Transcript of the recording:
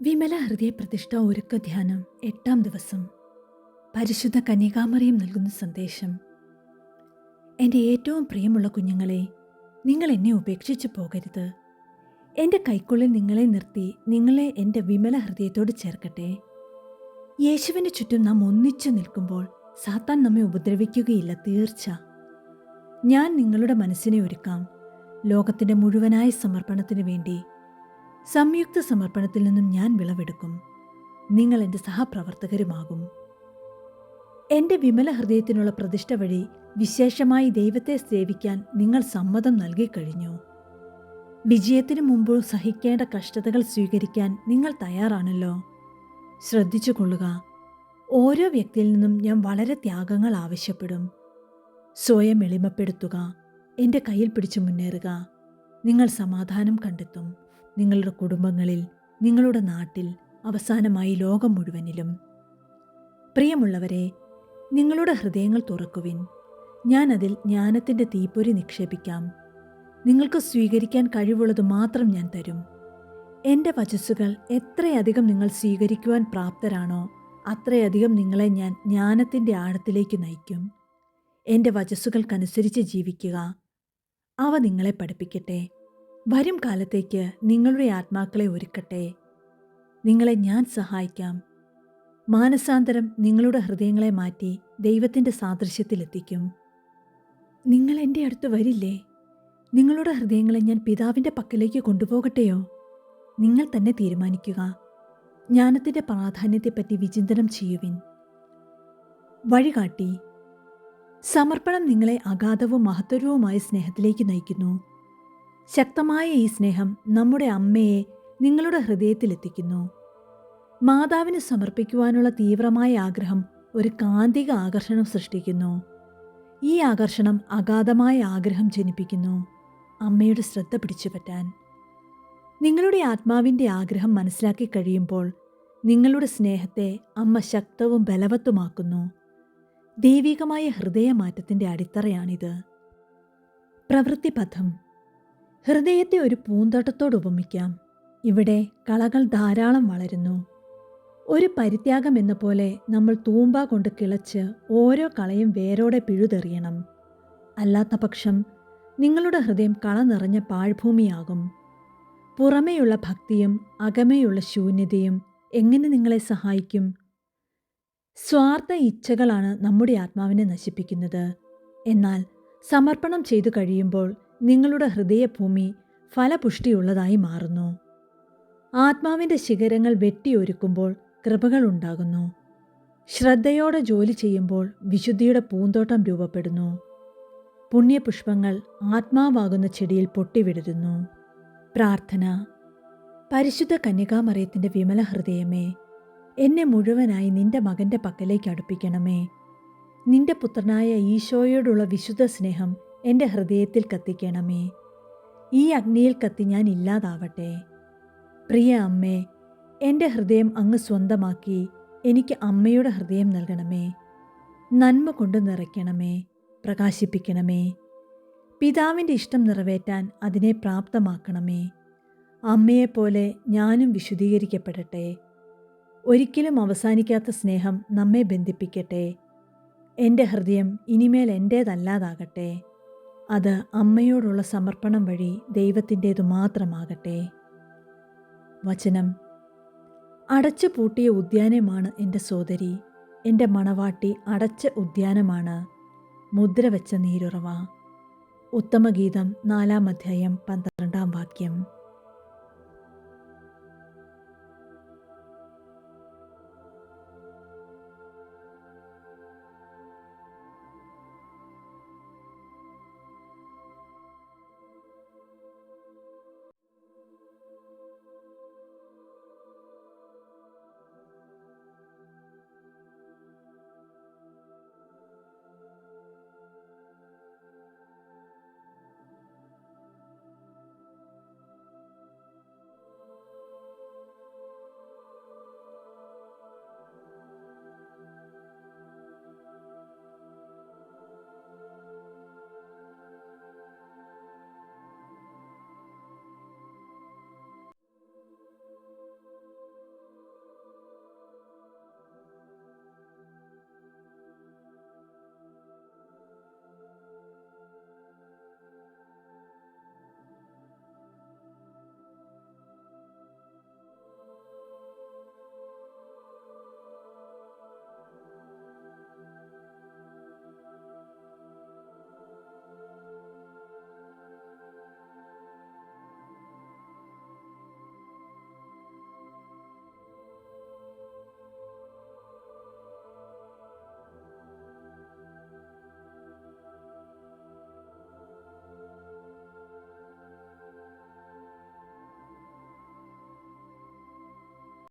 വിമല ഹൃദയ പ്രതിഷ്ഠ ഒരുക്ക ധ്യാനം എട്ടാം ദിവസം. പരിശുദ്ധ കന്യകാമറിയും നൽകുന്ന സന്ദേശം. എന്റെ ഏറ്റവും പ്രിയമുള്ള കുഞ്ഞുങ്ങളെ നിങ്ങൾ എന്നെ ഉപേക്ഷിച്ചു പോകരുത്. എന്റെ കൈക്കുള്ളിൽ നിങ്ങളെ നിർത്തി നിങ്ങളെ എന്റെ വിമല ഹൃദയത്തോട് ചേർക്കട്ടെ. യേശുവിന് ചുറ്റും നാം ഒന്നിച്ചു നിൽക്കുമ്പോൾ സാത്താൻ നമ്മെ ഉപദ്രവിക്കുകയില്ല തീർച്ച. ഞാൻ നിങ്ങളുടെ മനസ്സിനെ ഒരുക്കാം. ലോകത്തിന്റെ മുഴുവനായ സമർപ്പണത്തിന് വേണ്ടി സംയുക്ത സമർപ്പണത്തിൽ നിന്നും ഞാൻ വിളവെടുക്കും. നിങ്ങൾ എന്റെ സഹപ്രവർത്തകരുമാകും. എന്റെ വിമല ഹൃദയത്തിനുള്ള പ്രതിഷ്ഠ വഴി വിശേഷമായി ദൈവത്തെ സേവിക്കാൻ നിങ്ങൾ സമ്മതം നൽകിക്കഴിഞ്ഞു വിജയത്തിനു മുമ്പ് സഹിക്കേണ്ട കഷ്ടതകൾ സ്വീകരിക്കാൻ നിങ്ങൾ തയ്യാറാണല്ലോ. ശ്രദ്ധിച്ചു കൊള്ളുക. ഓരോ വ്യക്തിയിൽ നിന്നും ഞാൻ വളരെ ത്യാഗങ്ങൾ ആവശ്യപ്പെടും. സ്വയം എളിമപ്പെടുത്തുക. എന്റെ കയ്യിൽ പിടിച്ചു മുന്നേറുക. നിങ്ങൾ സമാധാനം കണ്ടെത്തും. നിങ്ങളുടെ കുടുംബങ്ങളിൽ നിങ്ങളുടെ നാട്ടിൽ അവസാനമായി ലോകം മുഴുവനിലും. പ്രിയമുള്ളവരെ നിങ്ങളുടെ ഹൃദയങ്ങൾ തുറക്കുവിൻ. ഞാൻ അതിൽ ജ്ഞാനത്തിന്റെ തീപ്പൊരി നിക്ഷേപിക്കാം. നിങ്ങൾക്ക് സ്വീകരിക്കാൻ കഴിവുള്ളത് മാത്രം ഞാൻ തരും. എന്റെ വചസ്സുകൾ എത്രയധികം നിങ്ങൾ സ്വീകരിക്കുവാൻ പ്രാപ്തരാണോ അത്രയധികം നിങ്ങളെ ഞാൻ ജ്ഞാനത്തിന്റെ ആഴത്തിലേക്ക് നയിക്കും. എന്റെ വചസ്സുകൾക്കനുസരിച്ച് ജീവിക്കുക. അവ നിങ്ങളെ പഠിപ്പിക്കട്ടെ. വരും കാലത്തേക്ക് നിങ്ങളുടെ ആത്മാക്കളെ ഒരുക്കട്ടെ. നിങ്ങളെ ഞാൻ സഹായിക്കാം. മാനസാന്തരം നിങ്ങളുടെ ഹൃദയങ്ങളെ മാറ്റി ദൈവത്തിന്റെ സാദൃശ്യത്തിലെത്തിക്കും നിങ്ങൾ എന്റെ അടുത്ത് വരില്ലേ? നിങ്ങളുടെ ഹൃദയങ്ങളെ ഞാൻ പിതാവിന്റെ പക്കലേക്ക് കൊണ്ടുപോകട്ടെയോ? നിങ്ങൾ തന്നെ തീരുമാനിക്കുക. ജ്ഞാനത്തിന്റെ പ്രാധാന്യത്തെപ്പറ്റി വിചിന്തനം ചെയ്യുവിൻ. വഴികാട്ടി. സമർപ്പണം നിങ്ങളെ അഗാധവും മഹത്തരവുമായ സ്നേഹത്തിലേക്ക് നയിക്കുന്നു. ശക്തമായ ഈ സ്നേഹം നമ്മുടെ അമ്മയെ നിങ്ങളുടെ ഹൃദയത്തിലെത്തിക്കുന്നു. മാതാവിന് സമർപ്പിക്കുവാനുള്ള തീവ്രമായ ആഗ്രഹം ഒരു കാന്തിക ആകർഷണം സൃഷ്ടിക്കുന്നു. ഈ ആകർഷണം അഗാധമായ ആഗ്രഹം ജനിപ്പിക്കുന്നു. അമ്മയുടെ ശ്രദ്ധ പിടിച്ചുപറ്റാൻ നിങ്ങളുടെ ആത്മാവിന്റെ ആഗ്രഹം മനസ്സിലാക്കി കഴിയുമ്പോൾ നിങ്ങളുടെ സ്നേഹത്തെ അമ്മ ശക്തവും ബലവത്തുമാക്കുന്നു. ദൈവികമായ ഹൃദയമാറ്റത്തിന്റെ അടിത്തറയാണിത്. പ്രവൃത്തിപഥം. ഹൃദയത്തെ ഒരു പൂന്തോട്ടത്തോട് ഉപമിക്കാം. ഇവിടെ കളകൾ ധാരാളം വളരുന്നു. ഒരു പരിത്യാഗം എന്ന പോലെ നമ്മൾ തൂമ്പ കൊണ്ട് കിളച്ച് ഓരോ കളയും വേരോടെ പിഴുതെറിയണം. അല്ലാത്ത പക്ഷം നിങ്ങളുടെ ഹൃദയം കള നിറഞ്ഞ പാഴ്ഭൂമിയാകും. പുറമേയുള്ള ഭക്തിയും അകമേയുള്ള ശൂന്യതയും എങ്ങനെ നിങ്ങളെ സഹായിക്കും? സ്വാർത്ഥ ഇച്ഛകളാണ് നമ്മുടെ ആത്മാവിനെ നശിപ്പിക്കുന്നത്. എന്നാൽ സമർപ്പണം ചെയ്തു കഴിയുമ്പോൾ നിങ്ങളുടെ ഹൃദയഭൂമി ഫലപുഷ്ടിയുള്ളതായി മാറുന്നു. ആത്മാവിന്റെ ശിഖരങ്ങൾ വെട്ടിയൊരുക്കുമ്പോൾ കൃപകൾ ഉണ്ടാകുന്നു. ശ്രദ്ധയോടെ ജോലി ചെയ്യുമ്പോൾ വിശുദ്ധിയുടെ പൂന്തോട്ടം രൂപപ്പെടുന്നു. പുണ്യപുഷ്പങ്ങൾ ആത്മാവാകുന്ന ചെടിയിൽ പൊട്ടിവിടരുന്നു. പ്രാർത്ഥന. പരിശുദ്ധ കന്യകാമറയത്തിന്റെ വിമല ഹൃദയമേ എന്നെ മുഴുവനായി നിന്റെ മകന്റെ പക്കലേക്ക് അടുപ്പിക്കണമേ. നിന്റെ പുത്രനായ ഈശോയോടുള്ള വിശുദ്ധ സ്നേഹം എന്റെ ഹൃദയത്തിൽ കത്തിക്കണമേ. ഈ അഗ്നിയിൽ കത്തി ഞാൻ ഇല്ലാതാവട്ടെ. പ്രിയ അമ്മേ എന്റെ ഹൃദയം അങ്ങ് സ്വന്തമാക്കി എനിക്ക് അമ്മയുടെ ഹൃദയം നൽകണമേ. നന്മ കൊണ്ട് നിറയ്ക്കണമേ പ്രകാശിപ്പിക്കണമേ. പിതാവിന്റെ ഇഷ്ടം നിറവേറ്റാൻ അതിനെ പ്രാപ്തമാക്കണമേ. അമ്മയെപ്പോലെ ഞാനും വിശുദ്ധീകരിക്കപ്പെടട്ടെ. ഒരിക്കലും അവസാനിക്കാത്ത സ്നേഹം നമ്മെ ബന്ധിപ്പിക്കട്ടെ. എന്റെ ഹൃദയം ഇനിമേൽ എന്റേതല്ലാതാകട്ടെ അത് അമ്മയോടുള്ള സമർപ്പണം വഴി ദൈവത്തിന്റേതു മാത്രമാകട്ടെ. വചനം അടച്ചു പൂട്ടിയ ഉദ്യാനമാണ് എന്റെ സോദരി. എന്റെ മണവാട്ടി അടച്ച ഉദ്യാനമാണ്. മുദ്ര വെച്ച നീരുറവ. ഉത്തമഗീതം നാലാം അധ്യായം പന്ത്രണ്ടാം വാക്യം.